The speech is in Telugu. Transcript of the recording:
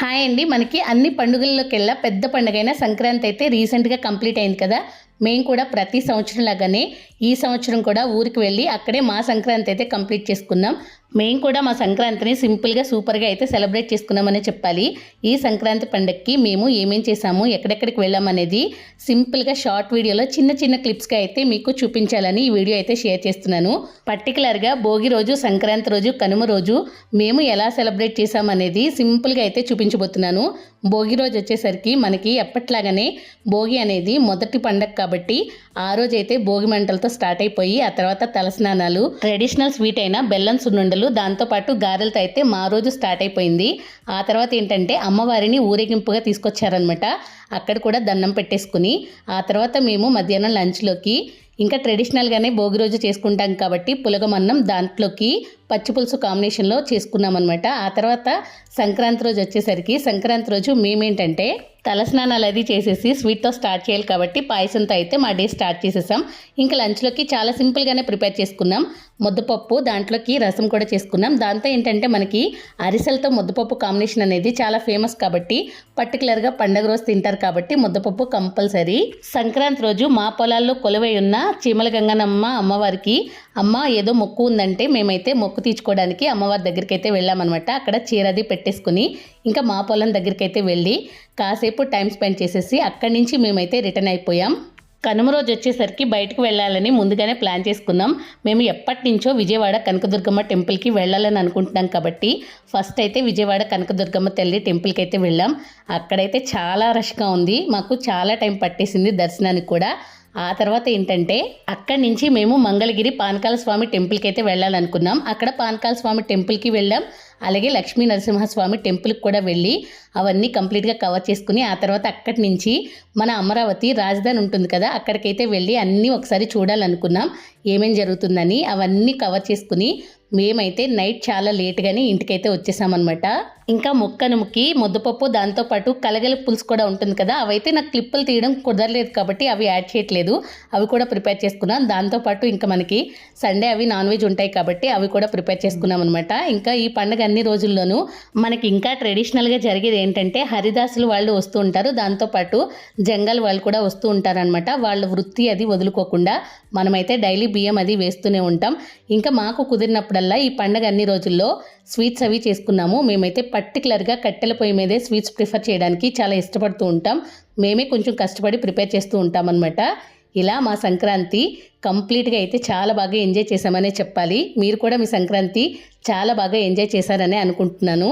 హాయ్ అండి. మనకి అన్ని పండుగల్లోకెల్లా పెద్ద పండుగైన సంక్రాంతి అయితే రీసెంట్గా కంప్లీట్ అయింది కదా. మేము కూడా ప్రతి సంవత్సరం లాగానే ఈ సంవత్సరం కూడా ఊరికి వెళ్ళి అక్కడే మా సంక్రాంతి అయితే కంప్లీట్ చేసుకున్నాం. మేము కూడా మా సంక్రాంతిని సింపుల్గా సూపర్గా అయితే సెలబ్రేట్ చేసుకున్నామనే చెప్పాలి. ఈ సంక్రాంతి పండగకి మేము ఏమేం చేసాము ఎక్కడెక్కడికి వెళ్ళామనేది సింపుల్గా షార్ట్ వీడియోలో చిన్న చిన్న క్లిప్స్గా అయితే మీకు చూపించాలని ఈ వీడియో అయితే షేర్ చేస్తున్నాను. పర్టికులర్గా భోగి రోజు సంక్రాంతి రోజు కనుమ రోజు మేము ఎలా సెలబ్రేట్ చేసామనేది సింపుల్గా అయితే చూపించబోతున్నాను. భోగి రోజు వచ్చేసరికి మనకి ఎప్పట్లాగానే భోగి అనేది మొదటి పండగ కాబట్టి ఆ రోజు అయితే భోగి మంటలతో స్టార్ట్ అయిపోయి ఆ తర్వాత తలస్నానాలు ట్రెడిషనల్ స్వీట్ అయిన బెల్లం సున్నుండలు దాంతోపాటు గారెలతో అయితే మా రోజు స్టార్ట్ అయిపోయింది. ఆ తర్వాత ఏంటంటే అమ్మవారిని ఊరేగింపుగా తీసుకొచ్చారనమాట అక్కడ కూడా దండం పెట్టేసుకుని ఆ తర్వాత మేము మధ్యాహ్నం లంచ్లోకి ఇంకా ట్రెడిషనల్గానే భోగి రోజు చేసుకుంటాం కాబట్టి పులగమన్నం దాంట్లోకి పచ్చిపులుసు కాంబినేషన్లో చేసుకున్నాం అనమాట ఆ తర్వాత సంక్రాంతి రోజు వచ్చేసరికి సంక్రాంతి రోజు మేమేంటంటే తలస్నానాలు అది చేసేసి స్వీట్తో స్టార్ట్ చేయాలి కాబట్టి పాయసంతో అయితే మా డే స్టార్ట్ చేసేసాం. ఇంకా లంచ్లోకి చాలా సింపుల్గానే ప్రిపేర్ చేసుకున్నాం. ముద్దపప్పు దాంట్లోకి రసం కూడా చేసుకున్నాం. దాంతో ఏంటంటే మనకి అరిసెలతో ముద్దపప్పు కాంబినేషన్ అనేది చాలా ఫేమస్ కాబట్టి పర్టికులర్గా పండగ రోజు తింటారు కాబట్టి ముద్దపప్పు కంపల్సరీ. సంక్రాంతి రోజు మా పొలాల్లో కొలువై ఉన్న చీమల గంగనమ్మ అమ్మవారికి అమ్మ ఏదో మొక్కు ఉందంటే మేమైతే మొక్కు తీర్చుకోవడానికి అమ్మవారి దగ్గరికి అయితే వెళ్ళామన్నమాట. అక్కడ చీరది పెట్టేసుకుని ఇంకా మా పొలం దగ్గరికి అయితే వెళ్ళి కాసేపు టైం స్పెండ్ చేసేసి అక్కడి నుంచి మేమైతే రిటర్న్ అయిపోయాం. కనుమ రోజు వచ్చేసరికి బయటకు వెళ్ళాలని ముందుగానే ప్లాన్ చేసుకున్నాం. మేము ఎప్పటి నుంచో విజయవాడ కనకదుర్గమ్మ టెంపుల్కి వెళ్ళాలని అనుకుంటున్నాం కాబట్టి ఫస్ట్ అయితే విజయవాడ కనకదుర్గమ్మ తల్లి టెంపుల్కి అయితే వెళ్ళాం. అక్కడైతే చాలా రష్గా ఉంది. మాకు చాలా టైం పట్టేసింది దర్శనానికి కూడా. ఆ తర్వాత ఏంటంటే అక్కడి నుంచి మేము మంగళగిరి పానకాల స్వామి టెంపుల్కి అయితే వెళ్ళాలనుకున్నాం. అక్కడ పానకాల స్వామి టెంపుల్కి వెళ్ళాం. అలాగే లక్ష్మీ నరసింహస్వామి టెంపుల్కి కూడా వెళ్ళి అవన్నీ కంప్లీట్గా కవర్ చేసుకుని ఆ తర్వాత అక్కడి నుంచి మన అమరావతి రాజధాని ఉంటుంది కదా అక్కడికైతే వెళ్ళి అన్నీ ఒకసారి చూడాలనుకున్నాం. ఏమేం జరుగుతుందని అవన్నీ కవర్ చేసుకుని మేమైతే నైట్ చాలా లేట్గానే ఇంటికైతే వచ్చేసామన్నమాట. ఇంకా ముక్కను ముక్కి ముద్దపప్పు దాంతోపాటు కలగల పులుసు కూడా ఉంటుంది కదా. అవైతే నాకు క్లిప్పులు తీయడం కుదరలేదు కాబట్టి అవి యాడ్ చేయట్లేదు. అవి కూడా ప్రిపేర్ చేసుకున్నాం దాంతోపాటు ఇంకా మనకి సండే అవి నాన్ వెజ్ ఉంటాయి కాబట్టి అవి కూడా ప్రిపేర్ చేసుకున్నాం అనమాట ఇంకా ఈ పండుగ అన్ని రోజుల్లోనూ మనకి ఇంకా ట్రెడిషనల్గా జరిగేది ఏంటంటే హరిదాసులు వాళ్ళు వస్తూ ఉంటారు. దాంతోపాటు జంగల్ వాళ్ళు కూడా వస్తూ ఉంటారనమాట వాళ్ళ వృత్తి అది వదులుకోకుండా మనమైతే డైలీ బియ్యం అది వేస్తూనే ఉంటాం. ఇంకా మాకు కుదిరినప్పుడల్లా ఈ పండగ అన్ని రోజుల్లో స్వీట్స్ అవి చేసుకున్నాము. మేమైతే పర్టికులర్గా కట్టెల పొయ్యి మీదే స్వీట్స్ ప్రిఫర్ చేయడానికి చాలా ఇష్టపడుతూ ఉంటాం. మేమే కొంచెం కష్టపడి ప్రిపేర్ చేస్తూ ఉంటాం అనమాట ఇలా మా సంక్రాంతి కంప్లీట్గా అయితే చాలా బాగా ఎంజాయ్ చేశామనే చెప్పాలి. మీరు కూడా మీ సంక్రాంతి చాలా బాగా ఎంజాయ్ చేశారనే అనుకుంటున్నాను.